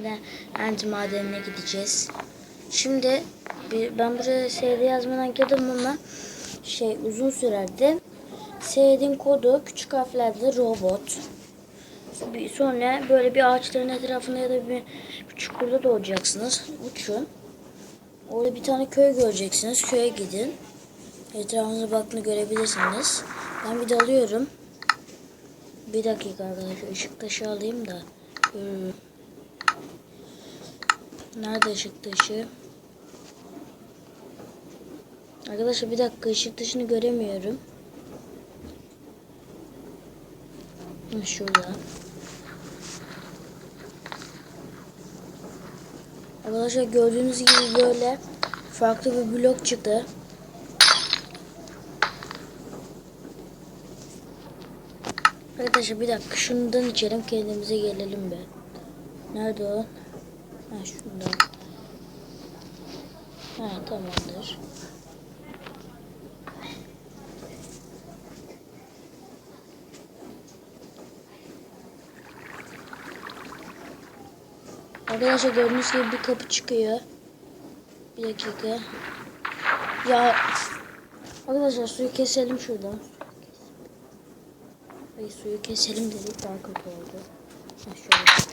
Şimdi Ant madenine gideceğiz. Şimdi ben buraya seyri yazmadan girdim ama şey uzun sürerdi. Seyrin kodu küçük harflerle robot. Sonra böyle bir ağaçların etrafında ya da bir, bir çukurda doğacaksınız. Uçun. Orada bir tane köy göreceksiniz. Köye gidin. Etrafınıza baktığını görebilirsiniz. Ben bir dalıyorum. Bir dakika arkadaşlar. ışık taşı alayım da. görürüm. Nerede ışık taşı? Arkadaşlar bir dakika ışık taşını göremiyorum. Şurada. Arkadaşlar gördüğünüz gibi böyle farklı bir blok çıktı. Arkadaşlar bir dakika şundan içelim kendimize gelelim be. Nerede o? Ha şundan. Ha tamamdır. Arkadaşlar gördüğünüz gibi bir kapı çıkıyor. Bir dakika. Ya arkadaşlar suyu keselim şuradan. Ay suyu keselim dedik daha kötü oldu. Ha, şöyle.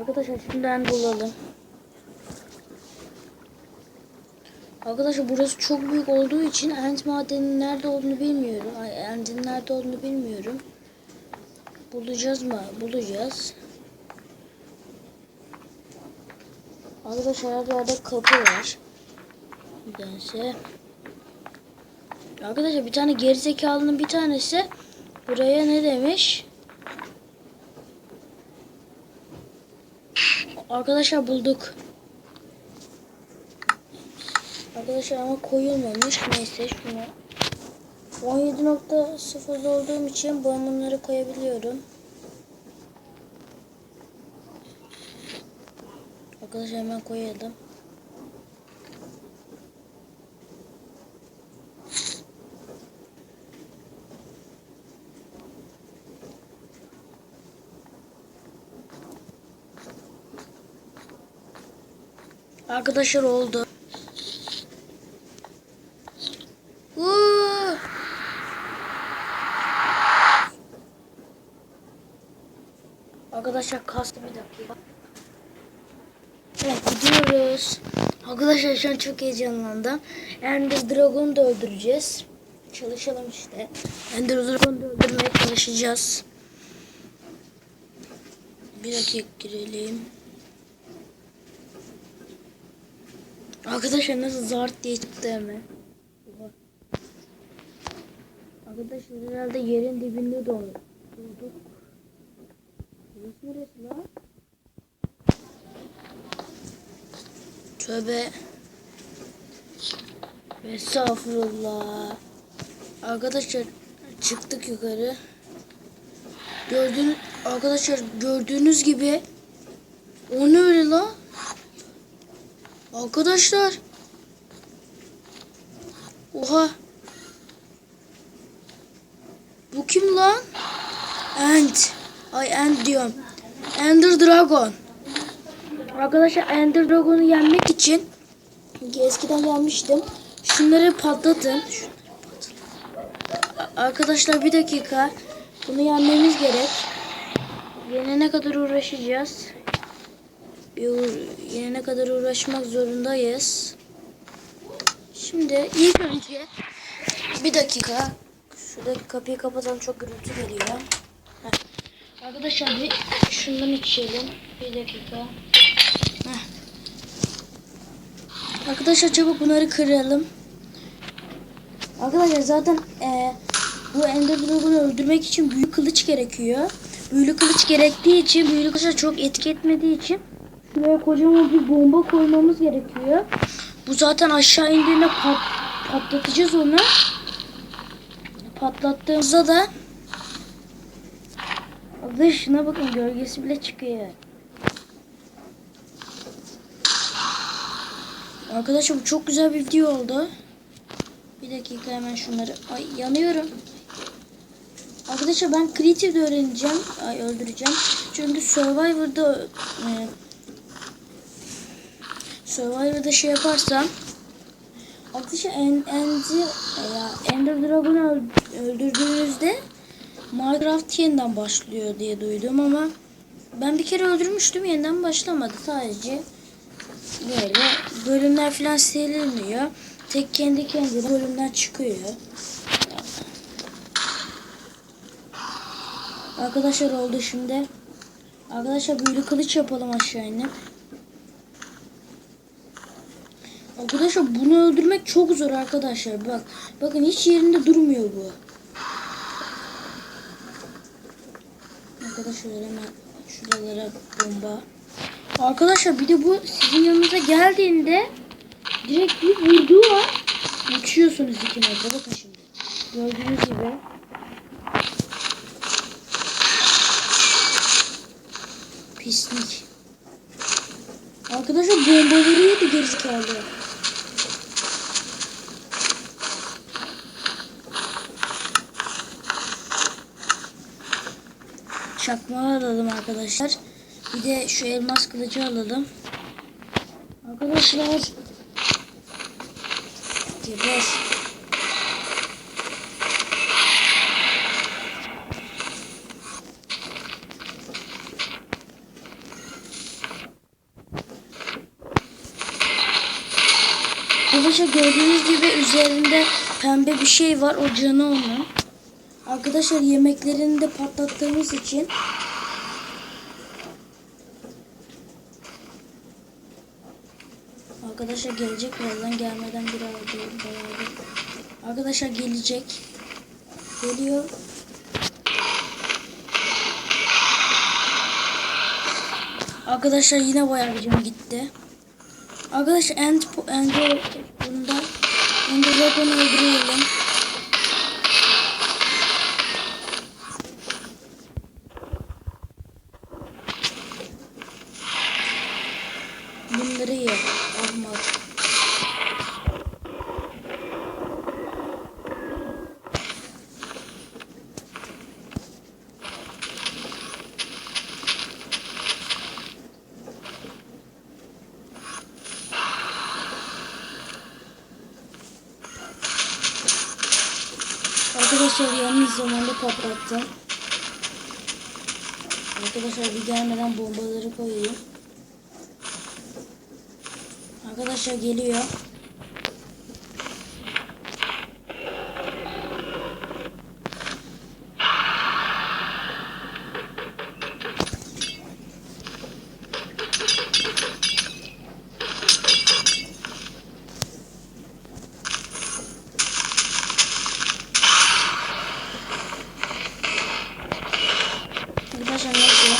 Arkadaşlar şimdiden bulalım. Arkadaşlar burası çok büyük olduğu için Ant madeninin nerede olduğunu bilmiyorum. Ay, Ant'in nerede olduğunu bilmiyorum. Bulacağız mı? Bulacağız. Arkadaşlar her yerde kapı var. Nedense. Arkadaşlar bir tane gerizekalının bir tanesi buraya ne demiş? Arkadaşlar bulduk. Arkadaşlar ama koyulmamış. Neyse şunu 17.0 olduğum için ben bunları koyabiliyorum. Arkadaşlar hemen koyalım. Arkadaşlar oldu. Arkadaşlar kastı bir dakika. Evet gidiyoruz. Arkadaşlar şu an çok heyecanlandım. Ender Dragon'u da öldüreceğiz. Çalışalım işte. Ender Dragon'u da öldürmeye çalışacağız. Bir dakika girelim. Arkadaşlar nasıl zart diye çıktı hemen. Oha. Arkadaşlar herhalde yerin dibinde doğ- durduk. Burası neresi lan? Tövbe. Estağfurullah. Arkadaşlar çıktık yukarı. Gördüğünüz arkadaşlar gördüğünüz gibi o ne öyle lan? Arkadaşlar. Oha. Bu kim lan? Ant. Ay Ant diyorum. Ender Dragon. Arkadaşlar Ender Dragon'u yenmek için eskiden gelmiştim. Şunları patlatın. Şunları patlatın. Arkadaşlar bir dakika. Bunu yenmemiz gerek. Yenene kadar uğraşacağız. Yenene kadar uğraşmak zorundayız. Şimdi ilk önce bir dakika. Şuradaki kapıyı kapatalım çok gürültü geliyor. Heh. Arkadaşlar bir şundan içelim. Bir dakika. Heh. Arkadaşlar çabuk bunları kıralım. Arkadaşlar zaten eee, bu Ender Dragon'u öldürmek için büyük kılıç gerekiyor. Büyülü kılıç gerektiği için, büyülü kılıç çok etki etmediği için şuraya kocaman bir bomba koymamız gerekiyor. Bu zaten aşağı indiğinde pat, patlatacağız onu. Patlattığımızda da dışına bakın gölgesi bile çıkıyor. Arkadaşlar bu çok güzel bir video oldu. Bir dakika hemen şunları. Ay yanıyorum. Arkadaşlar ben creative de öğreneceğim. Ay öldüreceğim. Çünkü Survivor'da e, Survivor'da şey yaparsam Arkadaşlar en, Endi, ya Ender Dragon'u öl- öldürdüğünüzde Minecraft yeniden başlıyor diye duydum ama ben bir kere öldürmüştüm yeniden başlamadı sadece böyle bölümler falan silinmiyor. Tek kendi kendine bölümden çıkıyor. Arkadaşlar oldu şimdi. Arkadaşlar büyülü kılıç yapalım aşağı inip. Arkadaşlar bunu öldürmek çok zor arkadaşlar. Bak bakın hiç yerinde durmuyor bu. Arkadaşlar hemen şuralara bomba. Arkadaşlar bir de bu sizin yanınıza geldiğinde direkt bir vurduğu an uçuyorsunuz iki metre. Bakın şimdi. Gördüğünüz gibi. Pislik. Arkadaşlar bombaları yedi gerizekalı. Çakmağı alalım arkadaşlar. Bir de şu elmas kılıcı alalım. Arkadaşlar. Geber. Arkadaşlar gördüğünüz gibi üzerinde pembe bir şey var. O canı onun. Arkadaşlar yemeklerini de patlattığımız için Arkadaşlar gelecek birazdan gelmeden bir beraber. Arkadaşlar gelecek. Geliyor. Arkadaşlar yine bayağı canım gitti. Arkadaşlar end ender bunda ender dragon'u öldürelim. Arkadaşlar yanlış zamanda patlattım. Arkadaşlar bir gelmeden bombaları koyayım. Arkadaşlar geliyor. Arkadaşlar nasıl?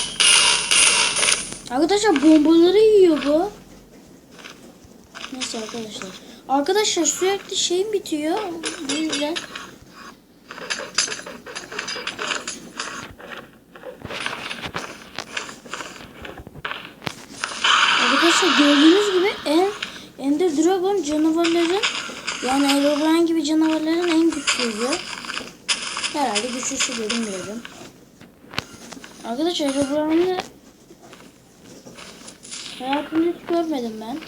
Arkadaşlar bombaları yiyor bu. Neyse arkadaşlar. Arkadaşlar sürekli şeyim bitiyor. Bu yüzden. Arkadaşlar gördüğünüz gibi en Ender Dragon canavarların yani Herobrine gibi canavarların en güçlüsü. Herhalde güçlüsü de bilmiyorum. Arkadaşlar Herobrine'i hayatımda hiç görmedim ben.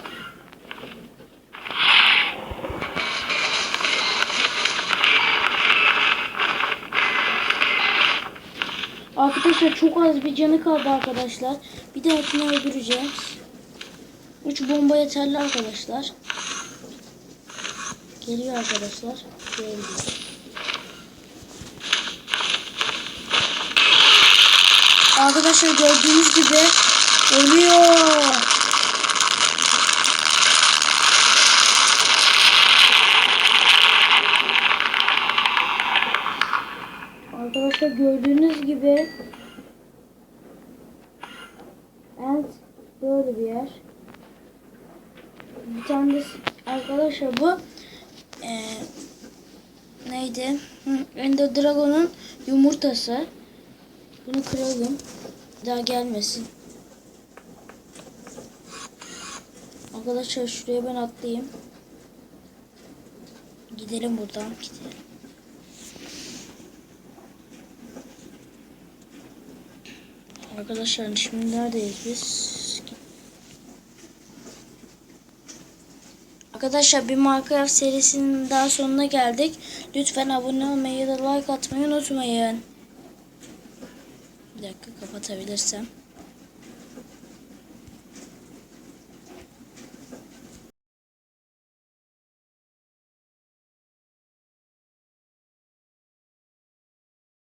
Arkadaşlar çok az bir canı kaldı arkadaşlar. Bir dahakine öldüreceğiz. 3 bomba yeterli arkadaşlar. Geliyor arkadaşlar. Geliyor. Arkadaşlar gördüğünüz gibi ölüyor. Arkadaşlar gördüğünüz gibi Evet böyle bir yer. Bir tane de arkadaşlar bu eee, neydi? Hı, Ender Dragon'un yumurtası. Bunu kıralım. Daha gelmesin. Arkadaşlar şuraya ben atlayayım. Gidelim buradan. Gidelim. Arkadaşlar şimdi neredeyiz biz? Arkadaşlar bir Minecraft serisinin daha sonuna geldik. Lütfen abone olmayı da like atmayı unutmayın. Bir dakika kapatabilirsem.